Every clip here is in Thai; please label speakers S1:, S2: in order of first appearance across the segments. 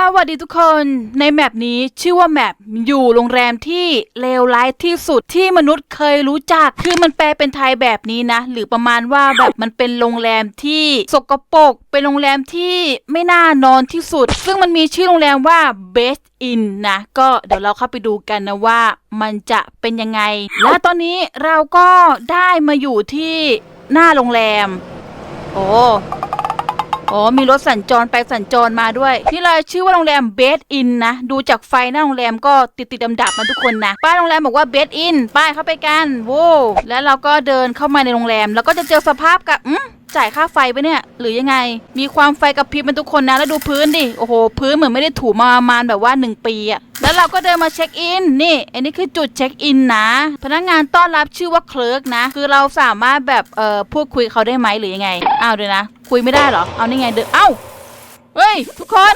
S1: สวัสดีทุกคนในแมปนี้ชื่อว่าแมปอยู่โรงแรมที่เลวร้ายที่สุดที่มนุษย์เคยรู้จัก คือมันแปลเป็นไทยแบบนี้นะ หรือประมาณว่าแบบมันเป็นโรงแรมที่สกปรกเป็นโรงแรมที่ไม่น่านอนที่สุด ซึ่งมันมีชื่อโรงแรมว่า Best In นะ ก็เดี๋ยวเราเข้าไปดูกันนะว่ามันจะเป็นยังไง และตอนนี้เราก็ได้มาอยู่ที่หน้าโรงแรม โอ้ อ๋อมีรถสัญจรไปสัญจรมาด้วย นี่เลยชื่อว่าโรงแรมเบสอินนะ ดูจากไฟหน้าโรงแรมก็ติดติดดำดับมาทุกคนนะป้ายโรงแรมบอกว่าเบสอินป้ายเข้าไปกันโว้แล้วเราก็เดินเข้ามาในโรงแรม แล้วก็จะเจอสภาพกับอืม จ่ายค่าไฟไปะเนี่ย หรือยังไง มีความไฟกับพริบเป็นทุกคนนะ แล้วดูพื้นดิ โอ้โห พื้นเหมือนไม่ได้ถูมาประมาณแบบว่า 1 ปีอะแล้วเราก็เดินมาเช็คอิน นี่ อันนี้คือจุดเช็คอินนะ พนักงานต้อนรับชื่อว่าเคลิร์กนะ คือเราสามารถแบบ เอ่อ พูดคุยเขาได้ไหมหรือยังไง อ้าวเดี๋ยวนะ คุยไม่ได้เหรอ เอานี่ไงเดินเอ้า เฮ้ย ทุกคน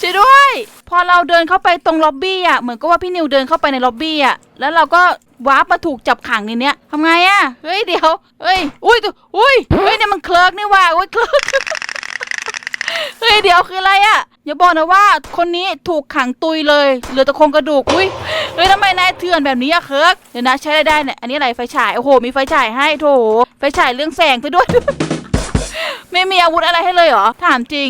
S1: ช่วยด้วย พอเราเดินเข้าไปตรงล็อบบี้อะเหมือนกับว่าพี่นิวเดินเข้าไปในล็อบบี้อะแล้วเราก็วาร์ปมาถูกจับขังในเนี้ยทำไงอะเฮ้ยเดี๋ยวเฮ้ยอุ้ยอุ้ยเฮ้ยเนี่ยมันเคลิร์กนี่ว่าอุ้ยเคลิร์กเฮ้ยเดี๋ยวคืออะไรอะอย่าบอกนะว่าคนนี้ถูกขังตุยเลยเหลือแต่โครงกระดูกอุ้ยเฮ้ยทำไมนายเถื่อนแบบนี้อะเคิร์กเดี๋ยวนะใช้ไรได้เนี่ยอันนี้อะไรไฟฉายโอ้โห มีไฟฉายให้โถไฟฉายเรื่องแสงไปด้วย ไม่มีอาวุธอะไรให้เลยเหรอถามจริง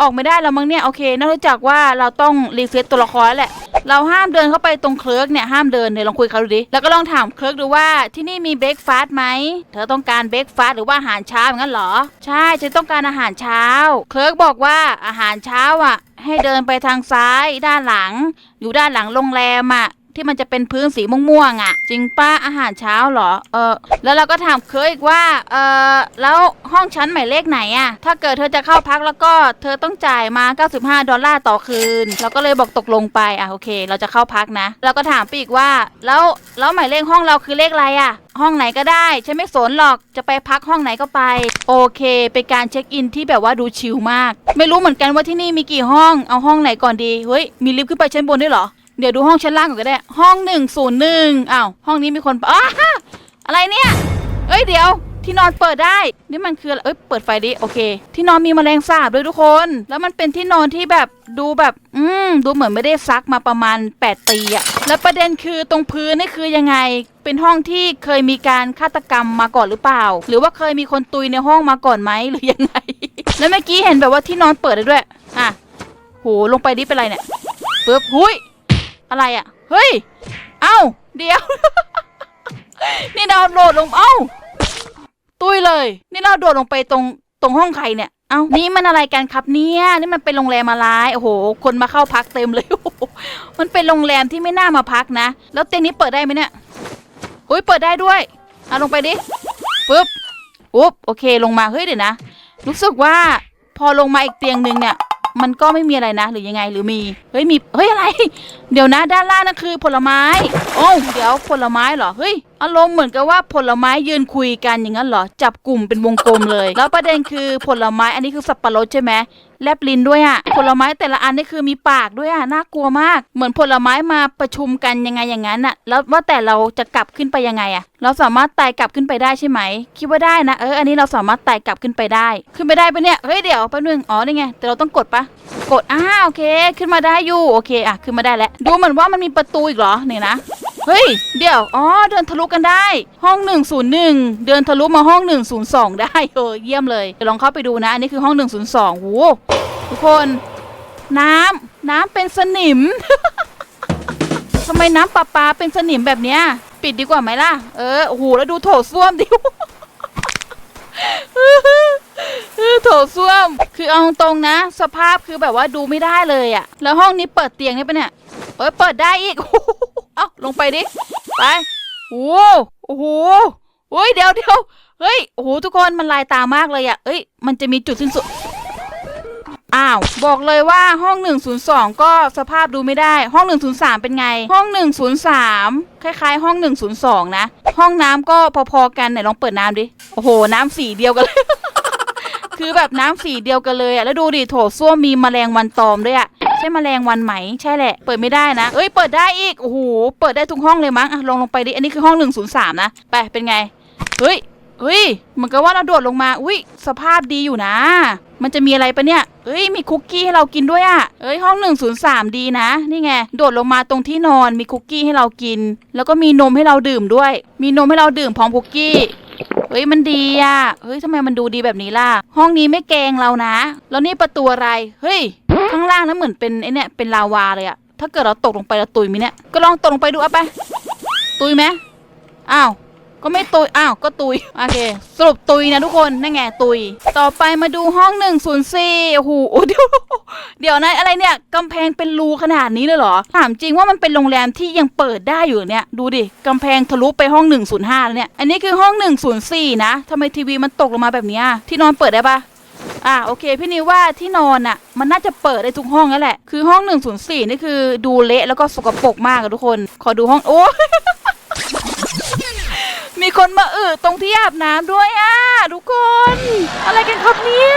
S1: ออกไม่ได้แล้วมั้งเนี่ยโอเคนอกจากว่าเราต้องรีเซ็ตตัวละครแหละเราห้ามเดินเข้าไปตรงเคิร์กเนี่ยห้ามเดินเดี๋ยวลองคุยกับเขาดูดิแล้วก็ลองถามเคิร์กดูว่าที่นี่มีเบรกฟาสต์ไหมเธอต้องการเบรกฟาสต์หรือว่าอาหารเช้าอย่างนั้นเหรอ ใช่ฉันต้องการอาหารเช้าเคิร์กบอกว่าอาหารเช้าอะ ให้เดินไปทางซ้ายด้านหลัง อยู่ด้านหลังโรงแรมอะ ที่มันจะเป็นพื้นสีม่วงๆอะ จริงป้าอาหารเช้าเหรอ เออ แล้วเราก็ถามเคยอีกว่า เออแล้วห้องชั้นหมายเลขไหนอะ ถ้าเกิดเธอจะเข้าพักแล้วก็เธอต้องจ่ายมา 95 ดอลลาร์ต่อคืน เราก็เลยบอกตกลงไป อะโอเค เราจะเข้าพักนะ เราก็ถามไปอีกว่า แล้วแล้วหมายเลขห้องเราคือเลขอะไรอะ ห้องไหนก็ได้ ฉันไม่สนหรอก จะไปพักห้องไหนก็ไป โอเค เป็นการเช็คอินที่แบบว่าดูชิลมาก ไม่รู้เหมือนกันว่าที่นี่มีกี่ห้อง เอาห้องไหนก่อนดี เฮ้ย มีลิฟต์ขึ้นไปชั้นบนด้วยเหรอ เดี๋ยวดูห้องชั้นล่างก่อนก็ได้ ห้องหนึ่งศูนย์หนึ่งอ้าวห้องนี้มีคนอ้าอะไรเนี่ย เอ้ยเดี๋ยว ที่นอนเปิดได้ นี่มันคืออะไรเอ้ยเปิดไฟดิโอเค ที่นอนมีแมลงสาบด้วยทุกคน แล้วมันเป็นที่นอนที่แบบดูแบบ อืมดูเหมือนไม่ได้ซักมาประมาณ 8 ปีอะแล้วประเด็นคือตรงพื้นนี่คือยังไง เป็นห้องที่เคยมีการฆาตกรรมมาก่อนหรือเปล่า หรือว่าเคยมีคนตุยในห้องมาก่อนไหมหรือยังไง แล้วเมื่อกี้เห็นแบบว่าที่นอนเปิดได้ด้วยอะโหลงไปดิเป็นไรเนี่ยปึ๊บหุย อะไรอะ่ะ เฮ้ย เอ้า เดี๋ยว นี่เราโดดลง เอ้า ตุ้ยเลย นี่เราโดดลงไปตรงตรงห้องใครเนี่ย เอ้า นี่มันอะไรกันครับเนี่ย นี่มันเป็นโรงแรมอะไรโอ้โห คนมาเข้าพักเต็มเลยโอ้โหมันเป็นโรงแรมที่ไม่น่ามาพักนะ แล้วเตียงนี้เปิดได้ไหมเนี่ย อุ้ยเปิดได้ด้วย เอาลงไปดิ ปึ๊บ อุ๊บ โอเค ลงมา เฮ้ยเดี๋ยวนะ รู้สึกว่าพอลงมาอีกเตียงหนึ่งเนี่ย มันก็ไม่มีอะไรนะ หรือยังไงหรือมีเฮ้ยมีเฮ้ยอะไร เดี๋ยวนะด้านล่างนั่นคือผลไม้ โอ้เดี๋ยวผลไม้เหรอเฮ้ย อารมณ์เหมือนกับว่าผลไม้ยืนคุยกันอย่างนั้นเหรอ จับกลุ่มเป็นวงกลมเลย แล้วประเด็นคือผลไม้อันนี้คือสับปะรดใช่ไหมแลบลิ้นด้วยอะผลไม้แต่ละอันนี่คือมีปากด้วยอะน่ากลัวมาก เหมือนผลไม้มาประชุมกันยังไงอย่างนั้นอะแล้วว่าแต่เราจะกลับขึ้นไปยังไงอะเราสามารถไต่กลับขึ้นไปได้ใช่ไหม คิดว่าได้นะเอออันนี้เราสามารถไต่กลับขึ้นไปได้ ขึ้นไปได้ปะเนี่ยเฮ้ยเดี๋ยวแป๊บนึงอ๋อนี่ไงแต่เราต้องกดปะกดอ้าโอเค ขึ้นมาได้อยู่โอเคอะขึ้นมาได้แล้วดูเหมือนว่ามันมีประตูอีกเหรอเนี่ยนะ เฮ้ย เดี๋ยว อ๋อ เดินทะลุกันได้ ห้อง 101 เดินทะลุมาห้อง 102 ได้เออเยี่ยมเลย เดี๋ยวลองเข้าไปดูนะ อันนี้คือห้อง 102โหทุกคน น้ำน้ำเป็นสนิม ทำไมน้ำประปาเป็นสนิมแบบเนี้ย ปิดดีกว่าไหมล่ะ เออ โอ้โห แล้วดูโถส้วมดิโถส้วม คือเอาตรงๆนะ สภาพคือแบบว่าดูไม่ได้เลยอะแล้วห้องนี้เปิดเตียงได้ปะเนี่ย เอ้ย เปิดได้อีก อ้าลงไปดิ ไปโอ้โหโอ้โหเฮ้ยเดี๋ยวเดี๋ยวเฮ้ยโอ้โหทุกคนมันลายตามากเลยอะเอ้ยมันจะมีจุดสิ้นสุดอ้าว บอกเลยว่าห้อง 102 ก็สภาพดูไม่ได้ ห้อง 103 เป็นไง ห้อง 103 คล้ายๆ ห้อง 102 นะ ห้องน้ำก็พอๆกันไหนลองเปิดน้ำดิ โอ้โห น้ำสีเดียวกันเลย คือแบบน้ำสีเดียวกันเลยอะแล้วดูดิโถส้วมมีแมลงวันตอมด้วยอะ ใช่แมลงวันไหม ใช่แหละ เปิดไม่ได้นะ เอ้ย เปิดได้อีก โอ้โห เปิดได้ทุกห้องเลยมั้งอะลองลงไปดิ อันนี้คือห้อง 103 นะ ไป เป็นไง เฮ้ยเฮ้ย เหมือนกับว่าเราโดดลงมา อุ้ย สภาพดีอยู่นะ มันจะมีอะไรปะเนี่ยเอ้ย มีคุกกี้ให้เรากินด้วยอะ่ะเอ้ย ห้อง 103 ดีนะ นี่ไง โดดลงมาตรงที่นอน มีคุกกี้ให้เรากิน แล้วก็มีนมให้เราดื่มด้วย มีนมให้เราดื่มพร้อมคุกกี้เฮ้ยมันดีอะ่ะ เฮ้ยทำไมมันดูดีแบบนี้ล่ะ ห้องนี้ไม่เกงเรานะ แล้วนี่ประตูอะไร เฮ้ยางล่างนั้นเหมือนเป็นไอเนี่ยเป็นลาวาเลยอะถ้าเกิดเราตกลงไปเราตุยไหมเนี่ยก็ลองตกลงไปดูเอาไป ตุยไหมอ้าวก็ไม่ตุย อ้าว ก็ตุย โอเค สรุปตุยนะทุกคน นั่นไงตุย ต่อไปมาดูห้องหนึ่งศูนย์สี่โอ้โห เดี๋ยว เดี๋ยวนะอะไรเนี่ย กำแพงเป็นรูขนาดนี้เลยเหรอ ถามจริงว่ามันเป็นโรงแรมที่ยังเปิดได้อยู่เนี่ย ดูดิ กำแพงทะลุไปห้อง105แล้วเนี่ย อันนี้คือห้อง104นย์สี่นะทำไมทีวีมันตกลงมาแบบนี้ที่นอนเปิดได้ปะ อะโอเค พี่นิวว่าที่นอนอะ มันน่าจะเปิดได้ทุกห้องนั่นแหละ คือห้อง 104 นี่คือดูเละแล้วก็สกปรกมากอะทุกคน ขอดูห้อง โอ้ มีคนมาอึตรงที่อาบน้ำด้วยอะทุกคน อะไรกันครับเนี่ย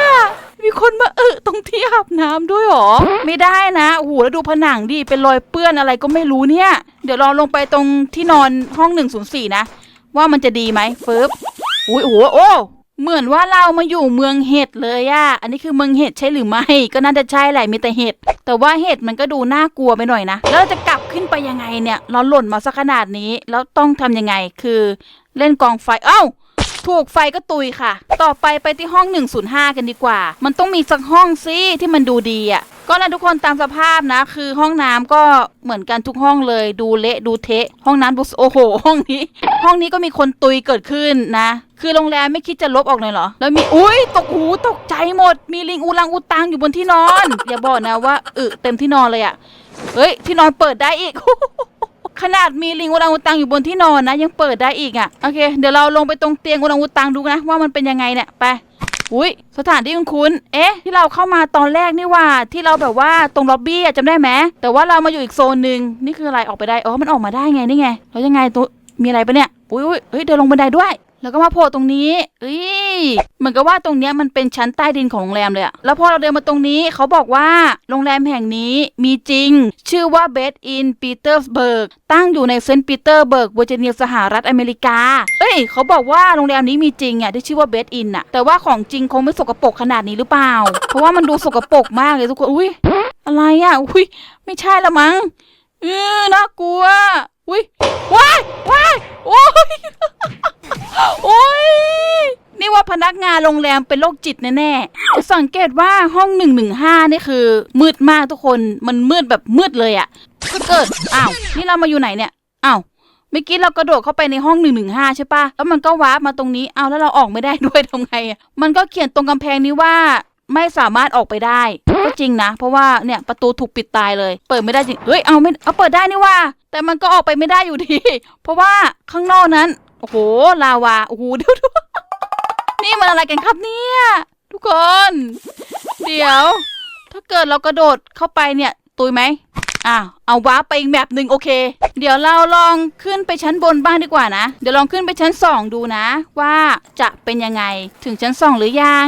S1: มีคนมาอึตรงที่อาบน้ำด้วยเหรอ ไม่ได้นะโอ้โหแล้วดูผนังดิเป็นรอยเปื้อนอะไรก็ไม่รู้เนี่ย เดี๋ยวเราลงไปตรงที่นอนห้อง 104 นะ ว่ามันจะดีไหมเฟิบอุ้ยโอ้โหโอ้ เหมือนว่าเรามาอยู่เมืองเห็ดเลยอะอันนี้คือเมืองเห็ดใช่หรือไม่ ก็น่าจะใช่แหละมีแต่เห็ด แต่ว่าเห็ดมันก็ดูน่ากลัวไปหน่อยนะ แล้วเราจะกลับขึ้นไปยังไงเนี่ย เราหล่นมาสักขนาดนี้ แล้วต้องทำยังไง คือเล่นกองไฟ เอ้า ถูกไฟก็ตุยค่ะ ต่อไปไปที่ห้อง 105 กันดีกว่า มันต้องมีสักห้องสิที่มันดูดีอะ ก็นะทุกคนตามสภาพนะ คือห้องน้ำก็เหมือนกันทุกห้องเลยดูเละดูเทะ ห้องน้ำดูโอ้โห ห้องนี้ ห้องนี้ก็มีคนตุยเกิดขึ้นนะ คือโรงแรมไม่คิดจะลบออกเลยเหรอ แล้วมีอุ้ยตกหูตกใจหมด มีลิงอูรังอูตังอยู่บนที่นอน อย่าบอกนะว่าอึเต็มที่นอนเลยอะ่ะเฮ้ย ที่นอนเปิดได้อีกขนาดมีลิงอุรังอุตังอยู่บนที่นอนนะ ยังเปิดได้อีกอะ่ะโอเค เดี๋ยวเราลงไปตรงเตียงอุรังอุตังดูนะ ว่ามันเป็นยังไงเนี่ยไป อุ้ยสถานที่คุ้นเอ๊ะ ที่เราเข้ามาตอนแรกนี่ว่า ที่เราแบบว่าตรงล็อบบี้อะจำได้ไหมแต่ว่าเรามาอยู่อีกโซนหนึ่งนี่คืออะไรออกไปได้อ๋อมันออกมาได้ไงนี่ไงแล้วยังไงตัวมีอะไรปะเนี่ยอุ้ยอุ้ยเฮ้ยเดินลงบันไดด้วย แล้วก็มาโผล่ตรงนี้เอ้ยเหมือนกับว่าตรงเนี้ยมันเป็นชั้นใต้ดินของโรงแรมเลยอะแล้วพอเราเดินมาตรงนี้เขาบอกว่าโรงแรมแห่งนี้มีจริง ชื่อว่า Bed in Petersburg ตั้งอยู่ในเซนต์ปีเตอร์เบิร์กเวอร์จิเนียสหรัฐอเมริกา เอ้ยเขาบอกว่าโรงแรมนี้มีจริงอะที่ชื่อว่า Bed in อะแต่ว่าของจริงคงไม่สกปรกขนาดนี้หรือเปล่า เพราะว่ามันดูสกปรกมากเลยทุกคนอุ้ยอะไรอะอุ้ยไม่ใช่ละมั้งเออน่ากลัวอุ้ยว้ายว้ายโอ้ย โอ้ยนี่ว่าพนักงานโรงแรมเป็นโรคจิตแน่ๆจะสังเกตว่าห้อง 115 นี่คือ มืดมากทุกคนมันมืดแบบมืดเลยอะ่ะเกิดอ้าวนี่เรามาอยู่ไหนเนี่ยอ้าวเมื่อกี้เรากระโดดเข้าไปในห้อง 115 ใช่ปะแล้วมันก็วาร์ปมาตรงนี้เอ้าแล้วเราออกไม่ได้ด้วยทำไงอะมันก็เขียนตรงกำแพงนี้ว่าไม่สามารถออกไปได้ ก็จริงนะ เพราะว่าเนี่ยประตูถูกปิดตายเลย เปิดไม่ได้จริงเฮ้ยเอาไม่เอาเปิดได้นี่ว่า แต่มันก็ออกไปไม่ได้อยู่ดี เพราะว่าข้างนอกนั้น โอ้โห ลาวา โอ้โหเดี๋ยวดูนี่มันอะไรกันครับเนี่ย ทุกคน เดี๋ยว ถ้าเกิดเรากระโดดเข้าไปเนี่ย ตุยไหมอ้าวเอาว้าไปอีกแบบหนึ่งโอเค เดี๋ยวเราลองขึ้นไปชั้นบนบ้างดีกว่านะ เดี๋ยวลองขึ้นไปชั้นสองดูนะ ว่าจะเป็นยังไง ถึงชั้นสองหรือยัง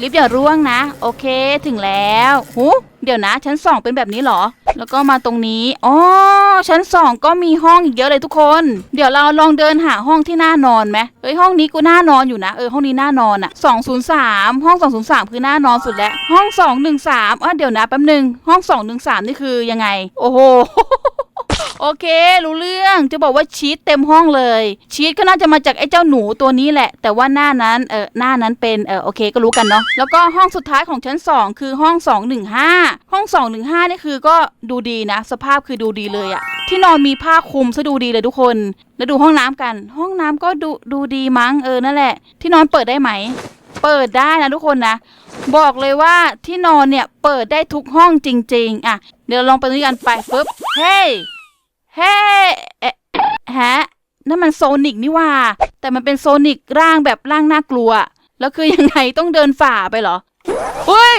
S1: ลิฟต์อย่าร่วงนะ โอเค ถึงแล้วหู เดี๋ยวนะ ชั้นสองเป็นแบบนี้เหรอ แล้วก็มาตรงนี้อ๋อชั้นสองก็มีห้องอีกเยอะเลยทุกคน เดี๋ยวเราลองเดินหาห้องที่น่านอนไหมเอ้ยห้องนี้กูน่านอนอยู่นะเออห้องนี้น่านอนอะสองศูนย์สามห้องสองศูนย์สามคือน่านอนสุดแล้วห้องสองหนึ่งสามอะเดี๋ยวนะแป๊บหนึ่งห้องสองหนึ่งสามนี่คือยังไง โอ้โห โอเค รู้เรื่องจะบอกว่าชีตเต็มห้องเลย ชีตก็น่าจะมาจากไอ้เจ้าหนูตัวนี้แหละ แต่ว่าหน้านั้นเออหน้านั้นเป็นเออโอเคก็รู้กันเนาะแล้วก็ห้องสุดท้ายของชั้น 2 คือห้อง 215 ห้อง 215นี่คือก็ดูดีนะ สภาพคือดูดีเลยอะที่นอนมีผ้าคลุมซะดูดีเลยทุกคน แล้วดูห้องน้ำกัน ห้องน้ำก็ดูดูดีมั้งเออนั่นแหละ ที่นอนเปิดได้ไหม เปิดได้นะทุกคนนะ บอกเลยว่าที่นอนเนี่ยเปิดได้ทุกห้องจริง ๆ อะ เดี๋ยวลองไปด้วยกันไปปุ๊บเฮ้ย เฮ้เอ๊ะฮะนั่นมันโซนิกนี่ว่า แต่มันเป็นโซนิกร่างแบบร่างน่ากลัว แล้วคือยังไงต้องเดินฝ่าไปเหรอเฮ้ย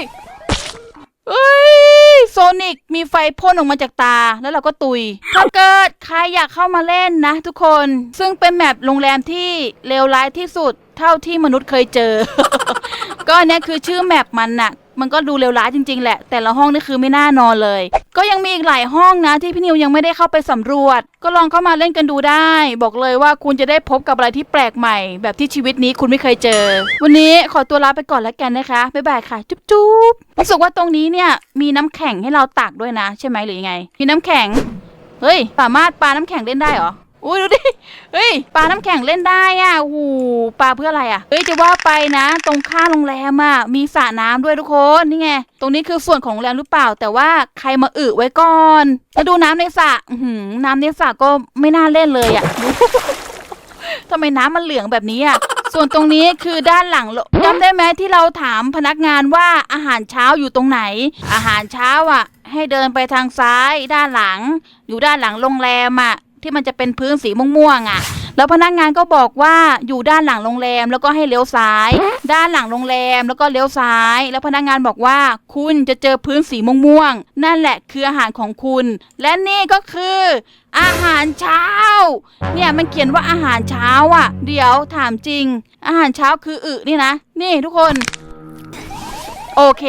S1: เฮ้ยโซนิกมีไฟพ่นออกมาจากตาแล้วเราก็ตุย ถ้าเกิดใครอยากเข้ามาเล่นนะทุกคน ซึ่งเป็นแมปโรงแรมที่เลวร้ายที่สุดเท่าที่มนุษย์เคยเจอ ก็อันเนี้ยคือชื่อแมปมันน่ะ มันก็ดูเลวร้ายจริง ๆ แหละ แต่ละห้องนี่คือไม่น่านอนเลย ก็ยังมีอีกหลายห้องนะที่พี่นิวยังไม่ได้เข้าไปสำรวจ ก็ลองเข้ามาเล่นกันดูได้ บอกเลยว่าคุณจะได้พบกับอะไรที่แปลกใหม่ แบบที่ชีวิตนี้คุณไม่เคยเจอ วันนี้ขอตัวลาไปก่อนแล้วกันนะคะบ๊ายบายค่ะจุ๊บจุ๊บรู้สึกว่าตรงนี้เนี่ยมีน้ำแข็งให้เราตักด้วยนะ ใช่ไหมหรือยังไง มีน้ำแข็งเฮ้ยสามารถปาน้ำแข็งเล่นได้เหรอ อุ้ยดูดิ เฮ้ยปลาน้ำแข็งเล่นได้อะโอ้โหปลาเพื่ออะไรอะ เฮ้ยจะว่าไปนะ ตรงข้างโรงแรมอะมีสระน้ำด้วยทุกคนนี่ไง ตรงนี้คือส่วนของโรงแรมหรือเปล่า แต่ว่าใครมาอึไว้ก่อนแล้วดูน้ำในสระอื้อหือน้ำในสระก็ไม่น่าเล่นเลยอะทำไมน้ำมันเหลืองแบบนี้อะส่วนตรงนี้คือด้านหลังจำได้ไหมที่เราถามพนักงานว่าอาหารเช้าอยู่ตรงไหน อาหารเช้าอะ ให้เดินไปทางซ้าย ด้านหลัง อยู่ด้านหลังโรงแรมอะ ที่มันจะเป็นพื้นสีม่วงๆอะ แล้วพนักงานก็บอกว่าอยู่ด้านหลังโรงแรมแล้วก็ให้เลี้ยวซ้าย ด้านหลังโรงแรมแล้วก็เลี้ยวซ้าย แล้วพนักงานบอกว่า คุณจะเจอพื้นสีม่วงๆนั่นแหละคืออาหารของคุณ และนี่ก็คือ อาหารเช้า เนี่ยมันเขียนว่าอาหารเช้าอะ เดี๋ยวถามจริง อาหารเช้าคืออึนี่นะ นี่ทุกคน โอเค